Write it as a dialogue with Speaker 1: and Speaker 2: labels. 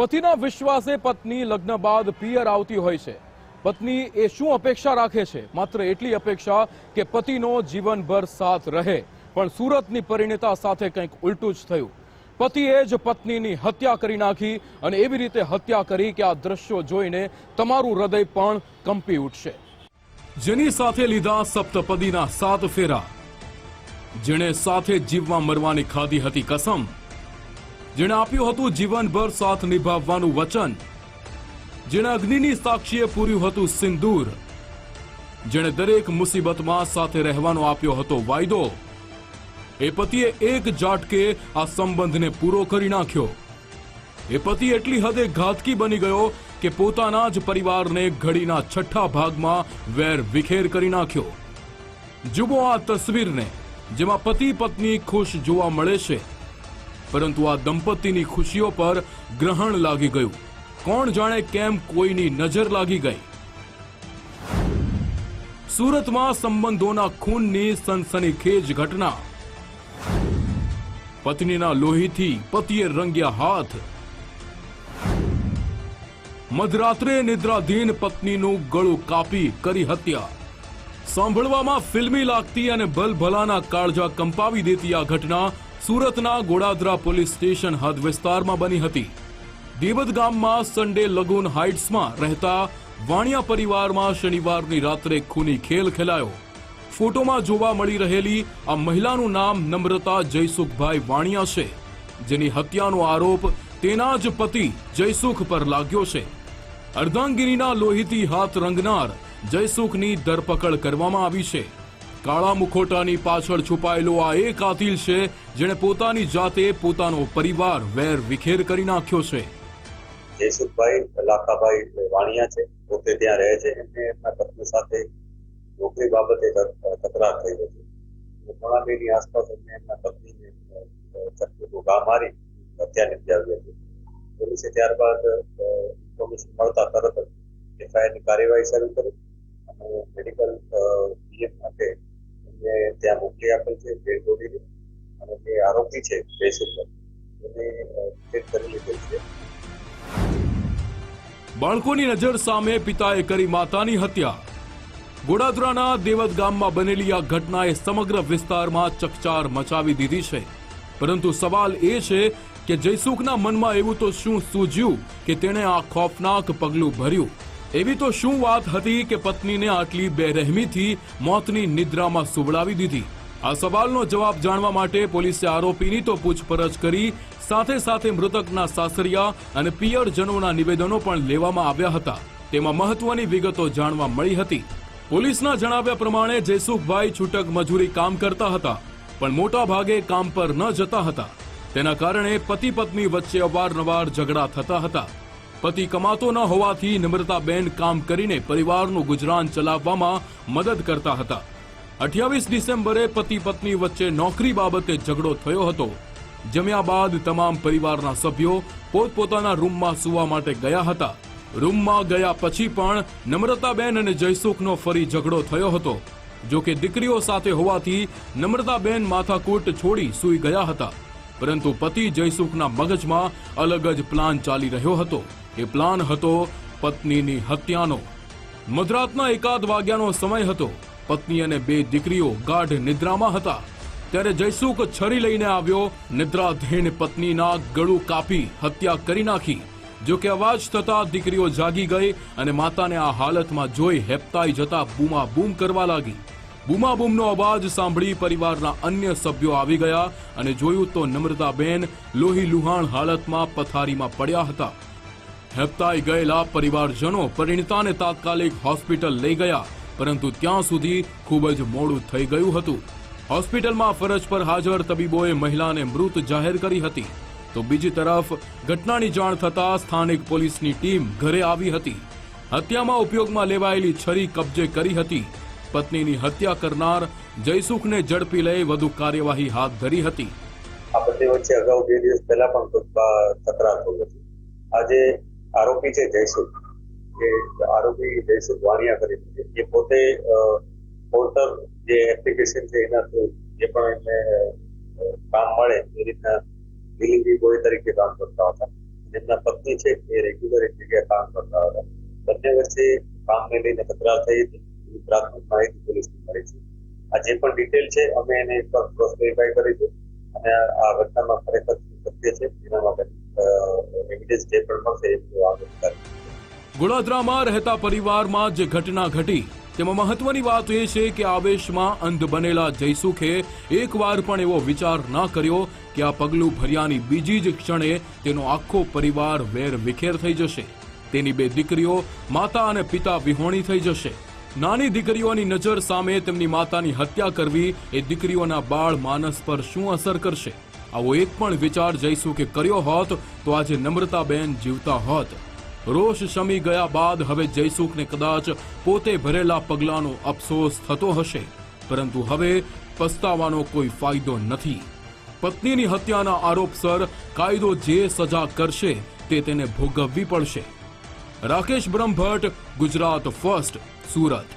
Speaker 1: પતિના વિશ્વાસે પત્ની લગ્ન બાદ પિયર આવતી હોય છે. પત્ની એ શું અપેક્ષા રાખે છે? માત્ર એટલી અપેક્ષા કે પતિનો જીવનભર સાથ રહે. પણ સુરતની પરિણીતા સાથે કંઈક ઉલટું જ થયું. પતિએ જ પત્નીની હત્યા કરી નાખી અને એવી રીતે હત્યા કરી કે આ દ્રશ્યો જોઈને તમારું હૃદય પણ કંપી ઉઠશે. જેની સાથે લીધા સપ્તપદીના સાત ફેરા. જેણે સાથે જીવવા મરવાની ખાધી હતી કસમ જેણે આપ્યું હતું જીવનભર સાથ નિભાવવાનું વચન. જેણે અગ્નિની સાક્ષીએ પૂર્યું હતું સિંદૂર. જેણે દરેક મુસીબતમાં સાથે રહેવાનો આપ્યો હતો વાયદો. એ પતિએ એક ઝાટકે આ સંબંધને પૂરો કરી નાખ્યો. એ પતિ એટલી હદે ઘાતકી બની ગયો કે પોતાના જ પરિવારને ઘડીના છઠ્ઠા ભાગમાં વેર વિખેર કરી નાખ્યો. જુઓ આ તસવીરને, જેમાં પતિ પત્ની ખુશ જોવા મળે છે. પરંતુ આ દંપતીની ખુશીઓ પર ગ્રહણ લાગી ગયું. કોણ જાણે કેમ કોઈની નજર લાગી ગઈ. સુરતમાં સંબંધોના ખૂનની સનસનીખેજ ઘટના. પત્નીના લોહીથી પતિએ રંગ્યા હાથ. મધરાત્રે નિદ્રાધીન પત્નીનું ગળું કાપી કરી હત્યા. સાંભળવામાં ફિલ્મી લાગતી અને ભલભલાના કાળજા કંપાવી દેતી આ ઘટના સુરતના ગોડાદરા પોલીસ સ્ટેશન હદ વિસ્તારમાં બની હતી. દેવદ ગામમાં સન્ડે લગુન હાઇટ્સમાં રહેતા વાણિયા પરિવારમાં શનિવારની રાત્રે ખૂની ખેલ ખેલાયો. ફોટોમાં જોવા મળી રહેલી આ મહિલાનું નામ નમ્રતા જયસુખભાઈ વાણિયા છે, જેની હત્યાનો આરોપ તેના જ પતિ જયસુખ પર લાગ્યો છે. અર્ધાંગિનીના લોહીથી હાથ રંગનાર જયસુખની ધરપકડ કરવામાં આવી છે. કાળા મુખોટાની પાછળ છુપાયેલો આ એ કાતિલ છે, જેણે પોતાની જાતે પોતાનો પરિવાર વેર વિખેર કરી નાખ્યો છે.
Speaker 2: જયસુખભાઈ લાખાભાઈ વાણિયા છે. પોતે ત્યાં રહે છે. એમને એમના પત્ની સાથે નોકરી બાબતે તક- તકરાર થઈ હતી મોણાબેની આસપાસ એમને એમના પત્નીને ચકલીનું ઘા મારી હત્યા નિપજાવી હતી. પોલીસે ત્યારબાદ ઇન્ફોર્મેશન મળતા તરત જ એફઆઈઆરની કાર્યવાહી શરૂ કરી અને મેડિકલ પીએમ માટે એમને ત્યાં મોકલી આપેલ છે ભેટ બોડીને અને જે આરોપી છે જયસુખભાઈ એને ભેટ કરી લીધેલ છે.
Speaker 1: બાળકોની નજર સામે પિતાએ કરી માતાની હત્યા. ગોડાદરાના દેવદ ગામમાં બનેલી આ ઘટનાએ સમગ્ર વિસ્તારમાં ચકચાર મચાવી દીધી છે. પરંતુ સવાલ એ છે કે જયસુખના મનમાં એવું તો શું સૂઝ્યું કે તેણે આ ખોફનાક પગલું ભર્યું? એવી તો શું વાત હતી કે પત્નીને આટલી બેરહેમીથી મોતની નિદ્રામાં સુવડાવી દીધી? આ સવાલનો જવાબ જાણવા માટે પોલીસે આરોપીની તો પૂછપરછ કરી, સાથે સાથે મૃતકના સાસરિયા અને પિયરજનોના નિવેદનો પણ લેવામાં આવ્યા હતા. તેમાં મહત્વની વિગતો જાણવા મળી હતી. પોલીસના જણાવ્યા પ્રમાણે જયસુખભાઈ છૂટક મજૂરી કામ કરતા હતા, પણ મોટા ભાગે કામ પર ન જતા હતા. તેના કારણે પતિ પત્ની વચ્ચે અવારનવાર ઝઘડા થતા હતા. પતિ કમાતો ન હોવાથી નમ્રતાબેન કામ કરીને પરિવારનું ગુજરાન ચલાવવામાં મદદ કરતા હતા. અઠ્યાવીસ ડિસેમ્બરે પતિ પત્ની વચ્ચે નોકરી બાબતે ઝઘડો થયો હતો. જમ્યા બાદ તમામ પરિવારના સભ્યો પોતપોતાના રૂમમાં સૂવા માટે ગયા હતા. રૂમમાં ગયા પછી પણ નમ્રતાબેન અને જયસુખનો ફરી ઝઘડો થયો હતો. જો કે દીકરીઓ સાથે હોવાથી નમ્રતાબેન માથાકૂટ છોડી સૂઈ ગયા હતા. પરંતુ પતિ જયસુખના મગજમાં અલગ જ પ્લાન ચાલી રહ્યો હતો. એ પ્લાન હતો પત્નીની હત્યાનો. મધરાતના એકાદ વાગ્યાનો સમય હતો. પત્ની અને બે દીકરીઓ ગાઢ નિદ્રામાં હતા. ત્યારે જયસુખ છરી લઈને આવ્યો, નિદ્રાધીન પત્નીના ગળું કાપી હત્યા કરી નાખી. જો કે અવાજ થતા દીકરીઓ જાગી ગઈ અને માતાને આ હાલતમાં જોઈ હેપતાઈ જતા બૂમા બૂમ કરવા લાગી. બૂમા બૂમનો અવાજ સાંભળી પરિવારના અન્ય સભ્યો આવી ગયા અને જોયું તો નમ્રતાબેન લોહી લુહાણ હાલતમાં પથારીમાં પડ્યા હતા. હેપતાઈ ગયેલા પરિવારજનો પરિણીતાને તાત્કાલિક હોસ્પિટલ લઈ ગયા, પરંતુ ત્યાં સુધી ખૂબ જ મોડું થઈ ગયું હતું. હોસ્પિટલમાં ફરજ પર હાજર તબીબોએ મહિલાને મૃત જાહેર કરી હતી. તો બીજી તરફ, ઘટનાની જાણ થતા સ્થાનિક પોલીસની ટીમ ઘરે આવી હતી. હત્યામાં ઉપયોગમાં લેવાયેલી છરી કબજે કરી હતી. પત્નીની હત્યા કરનાર જયસુખને ઝડપી લઈ વધુ કાર્યવાહી હાથ ધરી હતી.
Speaker 2: આ બધી વચ્ચે અગાઉ બે દિવસ પહેલા પણ તકરાર થઈ હતી. આજે આરોપી છે જયસુખ જે આરોપી જયસુખ વાણિયા કરી એ પોતે પોર્ટલ જે એપ્લિકેશન છે એના થ્રુ જે પણ એમને કામ મળે એ રીતના ડિલિવરી બોય તરીકે કામ કરતા હતા. જેમના પત્ની છે એ રેગ્યુલર એક જગ્યાએ કામ કરતા હતા. બંને વચ્ચે કામને લઈને તકરાર થઈ હતી. પ્રાથમિક માહિતી પોલીસને મળી છે. આ જે પણ ડિટેલ છે અમે એને એક વાર ક્રોસ વેરીફાઈ અને આ ઘટનામાં ખરેખર સત્ય છે એના માટે એવિડન્સ જે પણ મળશે એ આગળ
Speaker 1: ગોળાદરામાં રહેતા પરિવારમાં જે ઘટના ઘટી, તેમાં મહત્વની વાત એ છે કે આવેશમાં અંધ બનેલા જયસુખે એકવાર પણ એવો વિચાર ન કર્યો કે આ પગલું ભર્યાની બીજી જ ક્ષણે તેનો આખો પરિવાર વેર વિખેર થઈ જશે. તેની બે દીકરીઓ, માતા અને પિતા વિહોણી થઈ જશે. નાની દીકરીઓની નજર સામે તેમની માતાની હત્યા કરવી એ દીકરીઓના બાળ માનસ પર શું અસર કરશે? આવો એક પણ વિચાર જયસુખે કર્યો હોત તો આજે નમ્રતાબેન જીવતા હોત. રોષ શમી ગયા બાદ હવે જયસુખને કદાચ પોતે ભરેલા પગલાંનો અફસોસ થતો હશે. પરંતુ હવે પસ્તાવાનો કોઈ ફાયદો નથી. પત્નીની હત્યાના આરોપસર કાયદો જે સજા કરશે તે તેને ભોગવવી પડશે. રાકેશ બ્રહ્મભટ્ટ, ગુજરાત ફર્સ્ટ, સુરત.